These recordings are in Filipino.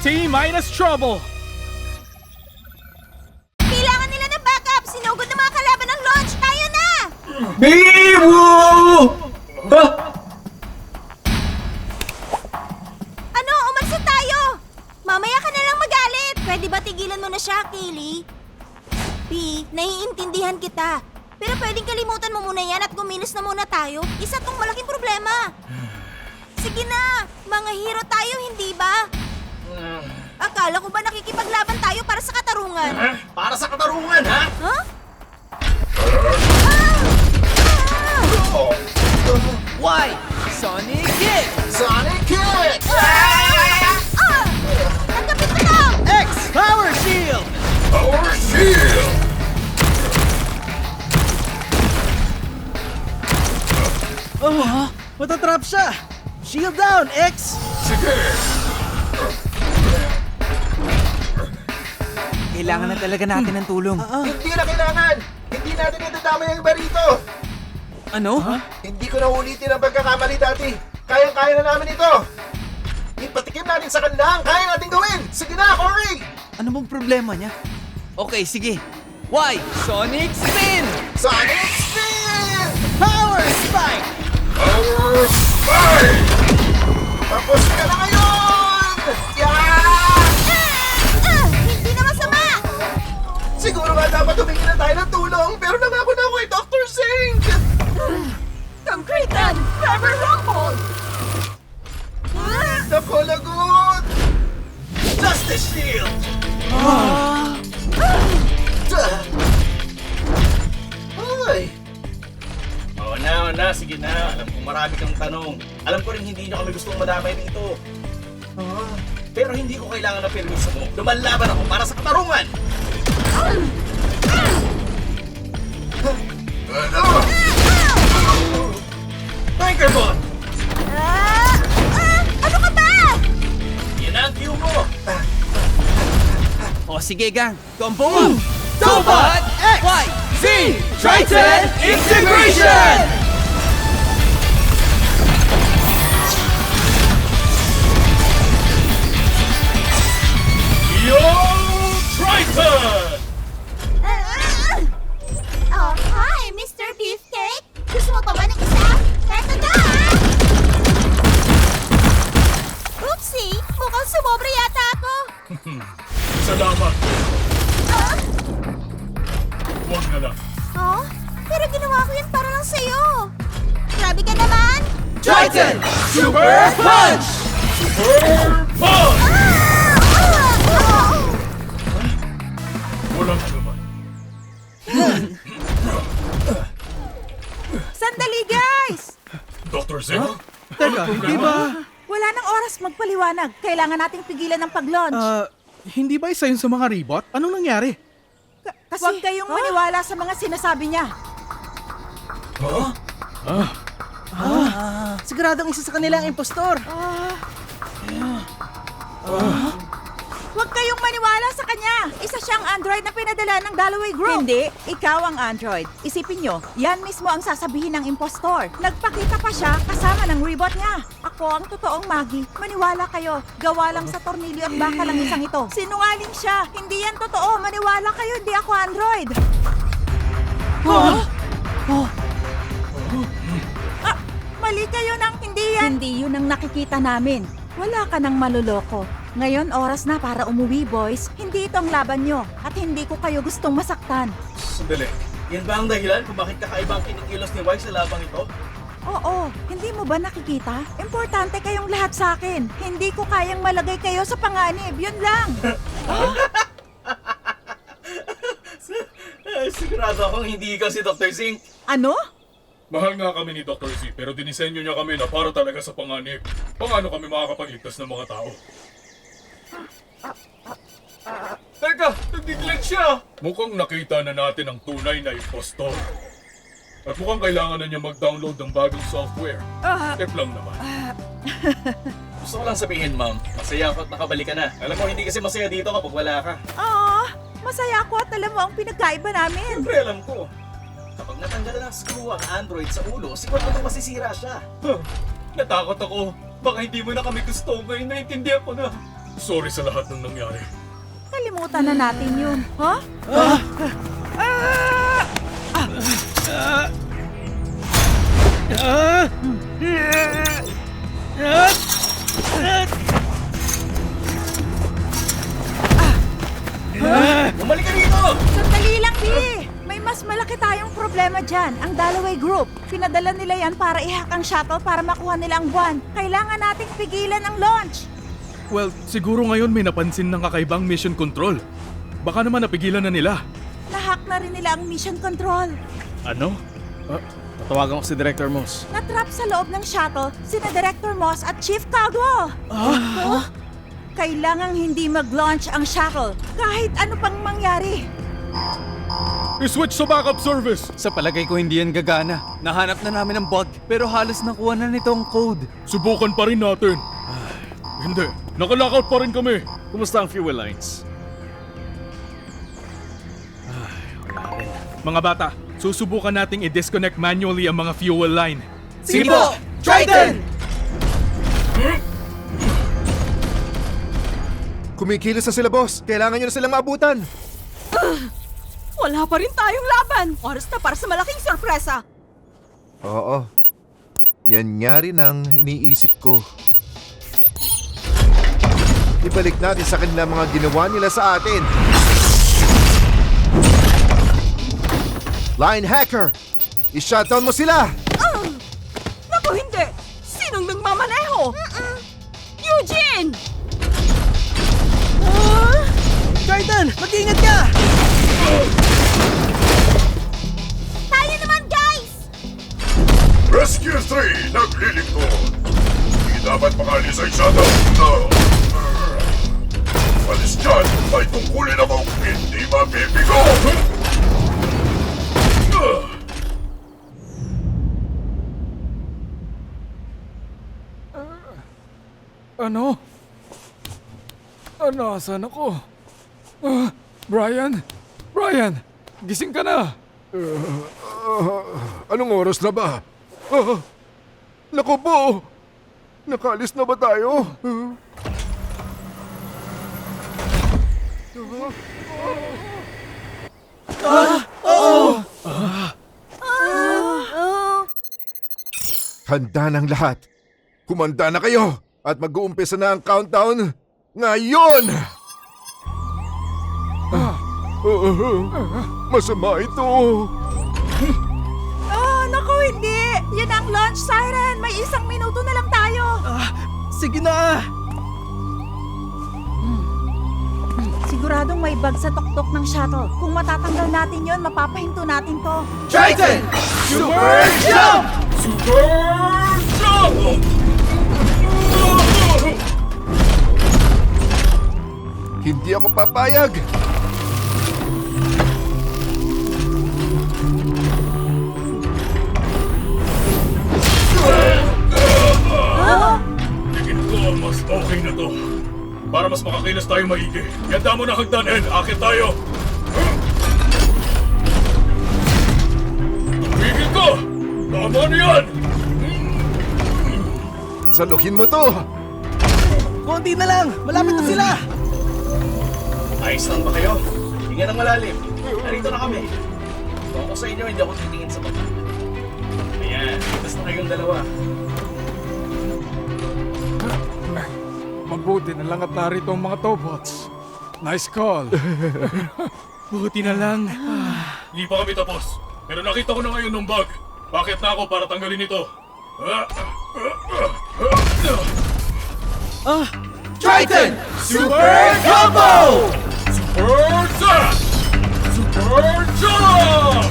T-minus trouble! Kailangan nila ng backup! Sinugod ng mga kalaban ng launch! Tayo na! Biwo! Ano? Umalis na tayo! Mamaya ka na lang magalit! Pwede ba tigilan mo na siya, Kaylee? P, naiintindihan kita. Pero pwedeng kalimutan mo muna yan at gumilos na muna tayo. Isa tong malaking problema. Sige na, mga hero tayo, hindi ba? Akala ko ba nakikipaglaban tayo para sa katarungan? Ha? Para sa katarungan, ha? Ha? Ah! Ah! Why? Sonic Kick! Sonic Kick! Ah! Tanggapin mo to! X Power Shield! Power Shield! Oh, matatrap siya! Shield down, X! Sige! Kailangan na talaga natin ng tulong. Hindi na kailangan! Hindi natin nadadama yung iba rito! Ano? Hindi ko na ulitin ang pagkakamali dati! Kayang-kaya na namin ito! Ipatikim natin sa kanila ang kaya natin gawin! Sige na, Cory! Ano bang problema niya? Okay, sige. Y! Sonic Spin! Sonic Spin! Power Spike! Power Spike! Tapos ka na ngayon! Yeah! Siguro nga dapat tumingin na tayo ng tulong, pero nangako na ako kay Dr. Singh! Concretan! Rubber Rumble! Nako, lagot! Justice Shield! Duh. Ay! Oo na, oo na, sige na. Alam ko marami kang tanong. Alam ko rin hindi nyo kami gustong madamay dito. Ah, Pero hindi ko kailangan ng permiso mo. Lumalaban ako para sa katarungan! Ano? Tiger Bot! Ah! Ah! Ano ka ba? Yan ang cue mo! O sige, gang. Combo up! Tobot X! Y! Z! Triton Integration! Yo Triton! Super Punch! Ah! Ah! Ah! Walang laman. Sandali, guys! Dr. Zing? Teka, di ba... Wala nang oras magpaliwanag. Kailangan nating pigilan ng pag-launch. Ah, hindi ba isa yun sa mga ribot? Anong nangyari? Ka- Kasi, Huwag kayong maniwala sa mga sinasabi niya. Siguradong isa sa kanila ang impostor. Huwag kayong maniwala sa kanya. Isa siyang android na pinadala ng Dalloway Group. Hindi, ikaw ang android. Isipin nyo, yan mismo ang sasabihin ng impostor. Nagpakita pa siya kasama ng rebot niya. Ako ang totoong magi. Maniwala kayo. Gawa lang sa tornilyo at baka lang isang ito. Sinungaling siya. Hindi yan totoo. Maniwala kayo, hindi ako android. Ah, mali kayo nang hindi yan. Hindi yun ang nakikita namin. Wala ka nang maluloko. Ngayon oras na para umuwi, boys. Hindi ito ang laban nyo. At hindi ko kayo gustong masaktan. Sandali. Yan ba ang dahilan kung bakit kakaiba ang kinikilos ni Wise sa labang ito? Oo, hindi mo ba nakikita? Importante kayong lahat sa akin. Hindi ko kayang malagay kayo sa panganib. Yun lang. Eh, sigurado akong hindi ikaw si Dr. Singh. Ano? Mahal nga kami ni Dr. Z pero dinisenyo niya kami na para talaga sa panganib. Paano kami makakapagligtas ng mga tao? Teka, nag-glitch siya! Mukhang nakita na natin ang tunay na impostor. At mukhang kailangan na niya mag-download ng bagong software. Step lang naman. Gusto ko lang sabihin, ma'am, masaya ako at nakabalik ka na. Alam mo, hindi kasi masaya dito kapag wala ka. Oo, masaya ako at alam mo ang pinagkaiba namin. Siyempre, alam ko. Kapag natanggal na ng screw ang Android sa ulo, siguro na masisira siya. Huh, natakot ako. Baka hindi mo na kami gusto. Ngayon naintindihan ko na. Sorry sa lahat ng nangyari. Kalimutan na natin yun. Ha? Bumalik ka dito! Sandali lang, B! Mas malaki tayong problema dyan. Ang Dalloway Group. Pinadala nila yan para ihak ang shuttle para makuha nila ang buwan. Kailangan nating pigilan ang launch. Well, siguro ngayon may napansin ng kakaibang mission control. Baka naman napigilan na nila. Nahack na rin nila ang mission control. Ano? Tatawagan ko si Director Moss. Natrap sa loob ng shuttle sina Director Moss at Chief Caldwell. Oh? Kailangang hindi mag-launch ang shuttle kahit ano pang mangyari. I-switch sa backup service! Sa palagay ko hindi yan gagana. Nahanap na namin ang bug, pero halos nakuha na nito ang code. Subukan pa rin natin. Hindi. Nakalockout pa rin kami. Kumusta ang fuel lines? Mga bata, susubukan nating i-disconnect manually ang mga fuel line. Sige po! Triton! Kumikilos na sila, boss. Kailangan nyo na silang maabutan. Wala pa rin tayong laban. Oras na para sa malaking sorpresa. Oo. Yan nga rin ang iniisip ko. Ibalik natin sa kanila mga ginawa nila sa atin. Line hacker! I-shutdown mo sila! Naku, hindi! Sinong nagmamaneho? Eugene! Triton! Mag-ingat ka! Tayo naman, guys! Rescue 3, naglilingkod. Hindi dapat makalis ay shuttle. Alis dyan, ay tungkulin akong hindi mabibigo. Ano? Ano? Asan ako? Ah, Brian? Brian! Gising ka na! Anong oras na ba? Ah, naku po! Nakalis na ba tayo? Handa ng lahat. Kumanda na kayo at mag-uumpisa na ang countdown ngayon! Ah, masama ito. Oh, naku, hindi! Yan ang launch siren! May isang minuto na lang tayo! Sige na! Siguradong may bag sa tuktok ng shuttle. Kung matatanggal natin yon, mapapahinto natin to. Triton! Super Jump! Super Jump! Hindi ako papayag! Makakilos tayo maigi. Ganda mo na hagdanan, akit tayo. Tumigil ko! Tama na yan! Saluhin mo to! Konti na lang! Malapit na sila! Ayos lang ba kayo? Hinga ng malalim. Narito na kami. Kung ako sa inyo, hindi ako titingin sa baba. Ayan, itas na kayong dalawa. Mabuti na lang at narito ang mga Tobots. Nice call. Buti na lang. Hindi pa kami tapos. Pero nakita ko na ngayon ng bug. Bakit na ako para tanggalin ito? Triton! Super Combo! Super Jump! Super Jump!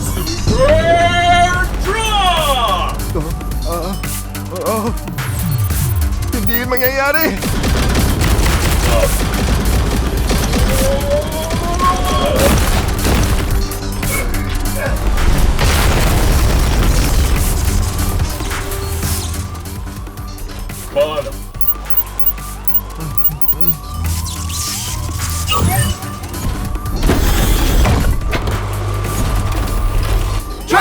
Super Drop! Hindi yun mangyayari!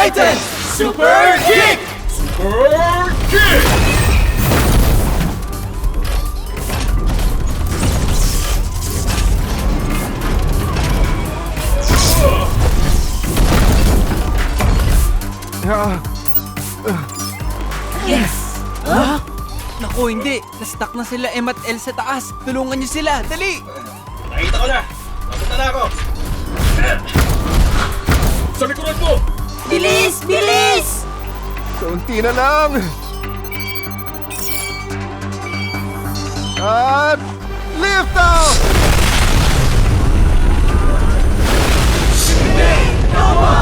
Titans Super Kick! Super Kick! Yes! Huh? Naku, hindi. Na-stuck na sila M at L sa taas. Tulungan niyo sila. Dali! Nakita ko na! Napunta na ako! Bilis! Bilis! Kaunti na lang! At... Lift off! Snake! Nova!